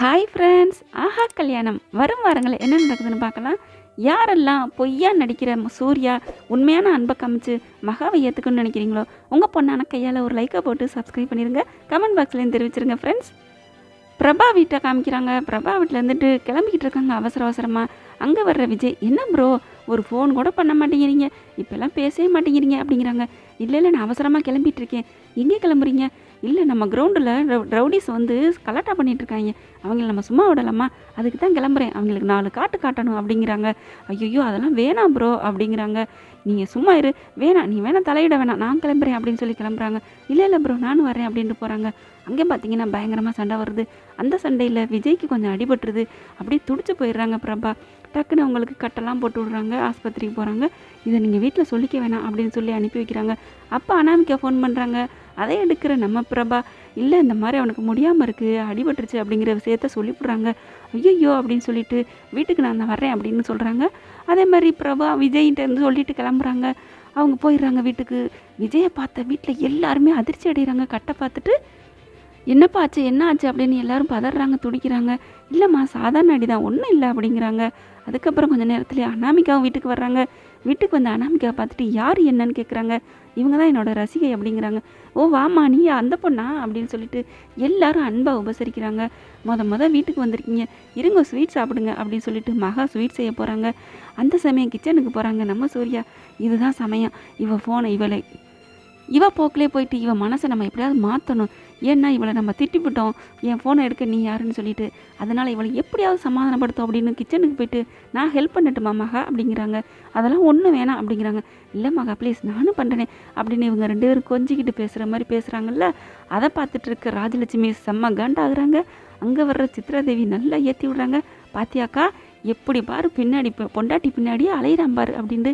Hi friends ஆஹா கல்யாணம். வரும் வாரங்கள் என்ன நடக்குதுன்னு பார்க்கலாம். யாரெல்லாம் பொய்யா நடிக்கிற சூர்யா உண்மையான அன்பை காமிச்சு மகாவை ஏற்றுக்கணும்னு நினைக்கிறீங்களோ உங்கள் பொண்ணான கையால் ஒரு லைக்கை போட்டு சப்ஸ்கிரைப் பண்ணிடுங்க கமெண்ட் பாக்ஸ்லேயும் தெரிவிச்சிருங்க ஃப்ரெண்ட்ஸ் பிரபா வீட்டை காமிக்கிறாங்க. பிரபா வீட்டில் இருந்துட்டு கிளம்பிக்கிட்டு இருக்காங்க அவசர அவசரமாக அங்கே வர்ற விஜய் என்ன ப்ரோ ஒரு ஃபோன் கூட பண்ண மாட்டேங்கிறீங்க. இப்போல்லாம் பேசவே மாட்டேங்கிறீங்க அப்படிங்கிறாங்க. இல்லை இல்லை நான் அவசரமாக கிளம்பிட்டு இருக்கேன். எங்கே கிளம்புறீங்க? இல்லை நம்ம கிரவுண்டில் ரவுடிஸ் வந்து கலாட்டா பண்ணிகிட்ருக்காங்க அவங்கள நம்ம சும்மா விடலாமா? அதுக்கு தான் கிளம்புறேன். அவங்களுக்கு நாலு காட்டு காட்டணும் அப்படிங்கிறாங்க. ஐயோ அதெல்லாம் வேணாம் ப்ரோ அப்படிங்கிறாங்க. நீங்கள் சும்மா இரு. வேணாம் நீ வேணாம் தலையிட வேணாம். நான் கிளம்புறேன் அப்படின்னு சொல்லி கிளம்புறாங்க. இல்லை இல்லை ப்ரோ நானும் வரேன் அப்படின்ட்டு போகிறாங்க அங்கே பார்த்தீங்கன்னா பயங்கரமாக சண்டை வருது. அந்த சண்டையில் விஜய்க்கு கொஞ்சம் அடிபட்டுருது. அப்படியே துடிச்சு போயிடுறாங்க பிரபா. டக்குன்னு அவங்களுக்கு கட்டெல்லாம் போட்டு விடுறாங்க. ஆஸ்பத்திரிக்கு போகிறாங்க இதை நீங்கள் வீட்டில் சொல்லிக்க வேணாம் அப்படின்னு சொல்லி அனுப்பி வைக்கிறாங்க. அப்போ அனாமிக்கா ஃபோன் பண்ணுறாங்க அதை எடுக்கிற நம்ம பிரபா இல்லை இந்த மாதிரி அவனுக்கு முடியாமல் இருக்குது அடிபட்டுருச்சு அப்படிங்கிற விஷயத்த சொல்லிவிடுறாங்க. ஐயோ அப்படின்னு சொல்லிட்டு வீட்டுக்கு நான் வரேன் வர்றேன் அப்படின்னு சொல்கிறாங்க அதே மாதிரி பிரபா விஜய்கிட்ட இருந்து சொல்லிட்டு கிளம்புறாங்க. அவங்க போயிடுறாங்க வீட்டுக்கு. விஜயை பார்த்த வீட்டில் எல்லாருமே அதிர்ச்சி அடைகிறாங்க கட்டை பார்த்துட்டு என்னப்பா ஆச்சு? என்ன ஆச்சு? அப்படின்னு எல்லாரும் பதறாங்க துடிக்கிறாங்க. இல்லைம்மா சாதாரண அடி தான் ஒன்றும் இல்லை அப்படிங்கிறாங்க. அதுக்கப்புறம் கொஞ்ச நேரத்துலேயே அனாமிக்காவும் வீட்டுக்கு வர்றாங்க. வீட்டுக்கு வந்த அனாமிகாவை பார்த்துட்டு யார் என்னன்னு கேட்குறாங்க இவங்க தான் என்னோடய ரசிகை அப்படிங்கிறாங்க. ஓ வாமா நீ அந்த பொண்ணா? அப்படின்னு சொல்லிட்டு எல்லாரும் அன்பாக உபசரிக்கிறாங்க. மொத மொதல் வீட்டுக்கு வந்திருக்கீங்க. இருங்க ஸ்வீட் சாப்பிடுங்க அப்படின்னு சொல்லிட்டு மகா ஸ்வீட் செய்ய போகிறாங்க அந்த சமயம் கிச்சனுக்கு போகிறாங்க நம்ம சூர்யா. இதுதான் சமயம். இவள் ஃபோனை இவளை இவ போக்கிலே போயிட்டு இவன் மனசை நம்ம எப்படியாவது மாற்றணும் ஏன்னா இவளை நம்ம திட்டிவிட்டோம் என் ஃபோனை எடுக்க நீ யாருன்னு சொல்லிட்டு. அதனால் இவளை எப்படியாவது சமாதானப்படுத்தும் அப்படின்னு கிச்சனுக்கு போயிட்டு நான் ஹெல்ப் பண்ணட்டுமா மகா? அப்படிங்கிறாங்க. அதெல்லாம் ஒன்றும் வேணாம் அப்படிங்கிறாங்க. இல்லை மகா ப்ளீஸ் நானும் பண்ணுறேனே அப்படின்னு இவங்க ரெண்டு பேரும் கொஞ்சிக்கிட்டு பேசுகிற மாதிரி பேசுகிறாங்கல்ல அதை பார்த்துட்டு இருக்க ராஜலட்சுமி செம்ம காண்டாகுறாங்க. அங்கே வர்ற சித்ராதேவி நல்லா ஏற்றி விடுறாங்க. பாத்தியாக்கா எப்படி பாரு பின்னாடி இப்போ பொண்டாட்டி பின்னாடியே அலையிறான் பாரு அப்படின்ட்டு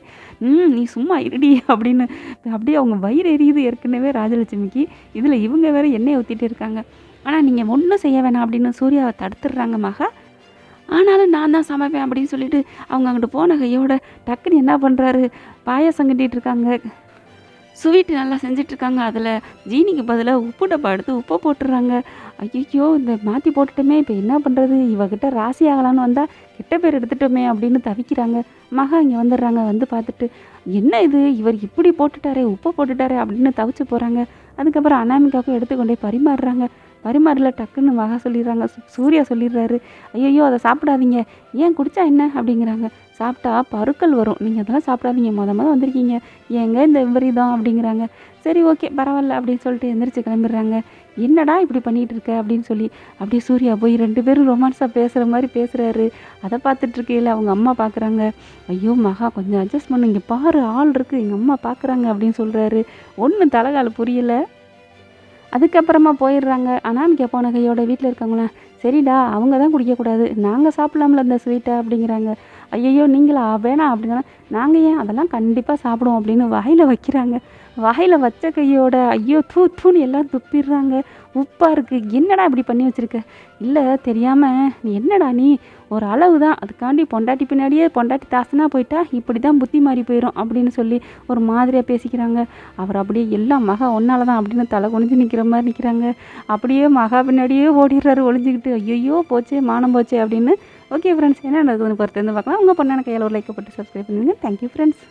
ம் நீ சும்மா இருடி அப்படின்னு அப்படியே அவங்க வயிறு எரியுது ஏற்கனவே ராஜலட்சுமிக்கு. இதில் இவங்க வேறு எண்ணெய் ஊற்றிட்டு இருக்காங்க. ஆனால் நீங்கள் ஒன்றும் செய்ய வேணாம் அப்படின்னு சூர்யாவை தடுத்துடுறாங்க மகா. ஆனாலும் நான் தான் சமைப்பேன் அப்படின்னு சொல்லிட்டு அவங்க அங்கிட்டு போன கையோட டக்குன்னு என்ன பண்ணுறாரு பாயாசம் கட்டிகிட்டு இருக்காங்க. ஸ்வீட் நல்லா செஞ்சிட்ருக்காங்க. அதில் ஜீனிக்கு பதிலாக உப்பு டப்பா எடுத்து உப்பை போட்டுடுறாங்க ஐயோ இந்த மாற்றி போட்டுட்டோமே. இப்போ என்ன பண்ணுறது இவகிட்ட ராசி ஆகலான்னு வந்தால் கெட்ட பேர் எடுத்துட்டோமே அப்படின்னு தவிக்கிறாங்க. மகா இங்கே வந்துடுறாங்க வந்து பார்த்துட்டு என்ன இது? இவர் இப்படி போட்டுட்டாரே உப்பை போட்டுட்டாரே அப்படின்னு தவிச்சு போகிறாங்க அதுக்கப்புறம் அனாமிகாவுக்கும் எடுத்துக்கொண்டே பரிமாறுறாங்க. பரிமாறல டக்குன்னு மகா சொல்லிடுறாங்க. சூர்யா சொல்லிடுறாரு. ஐயோ அதை சாப்பிடாதீங்க. ஏன் குடிச்சா என்ன? அப்படிங்கிறாங்க. சாப்பிட்டா பருக்கள் வரும். நீங்கள் அதெல்லாம் சாப்பிடாதீங்க. மொத மொதல் வந்திருக்கீங்க. ஏங்க இந்த விபரீதம்? அப்படிங்கிறாங்க. சரி ஓகே பரவாயில்ல அப்படின்னு சொல்லிட்டு எந்திரிச்சு கிளம்பிடுறாங்க. என்னடா இப்படி பண்ணிகிட்டு இருக்க? அப்படின்னு சொல்லி அப்படியே சூர்யா போய் ரெண்டு பேரும் ரொமான்ஸாக பேசுகிற மாதிரி பேசுகிறாரு அதை பார்த்துட்ருக்கையில் அவங்க அம்மா பார்க்குறாங்க. ஐயோ மகா கொஞ்சம் அட்ஜஸ்ட் பண்ணு. இங்கே பாரு ஆள் இருக்குது எங்கள் அம்மா பார்க்குறாங்க அப்படின்னு சொல்கிறாரு ஒன்றும் தலைகால் புரியலை. அதுக்கப்புறமா போயிடுறாங்க. அனாமிகா போன கையோட வீட்டில் இருக்கவங்களாம் சரிடா அவங்க தான் குடிக்கக்கூடாது. நாங்கள் சாப்பிட்லாம்ல அந்த ஸ்வீட்டை அப்படிங்கிறாங்க. ஐயையோ நீங்களா? வேணாம் அப்படின்னா நாங்கள் ஏன் அதெல்லாம் கண்டிப்பாக சாப்பிடுவோம் அப்படின்னு வாயில் வைக்கிறாங்க. வாயில் வச்ச கையோட ஐயோ தூ தூன்னு எல்லாம் துப்பிடுறாங்க. உப்பாக இருக்குது என்னடா இப்படி பண்ணி வச்சுருக்க? இல்லை தெரியாமல் நீ என்னடா நீ? ஒரு அளவு தான் அதுக்காண்டி பொண்டாட்டி பின்னாடியே பொண்டாட்டி தாசனாக போயிட்டா இப்படி தான் புத்தி மாறி போயிடும் அப்படின்னு சொல்லி ஒரு மாதிரியாக பேசிக்கிறாங்க. அவர் அப்படியே எல்லாம் மகா ஒன்றால் தான் அப்படின்னு தலை குனிஞ்சு நிற்கிற மாதிரி நிற்கிறாங்க அப்படியே மகா பின்னாடியே ஓடிடுறாரு ஒளிஞ்சிக்கிட்டு ஐயோ போச்சே மானம் போச்சே அப்படின்னு ஓகே ஃப்ரெண்ட்ஸ் என்ன நடக்குதுன்னு பொறுத்து வந்து பார்க்கலாம். உங்கள் பொண்ணான கையில் ஒரு லைக் போட்டு சப்ஸ்கிரைப் பண்ணுங்க. Thank you friends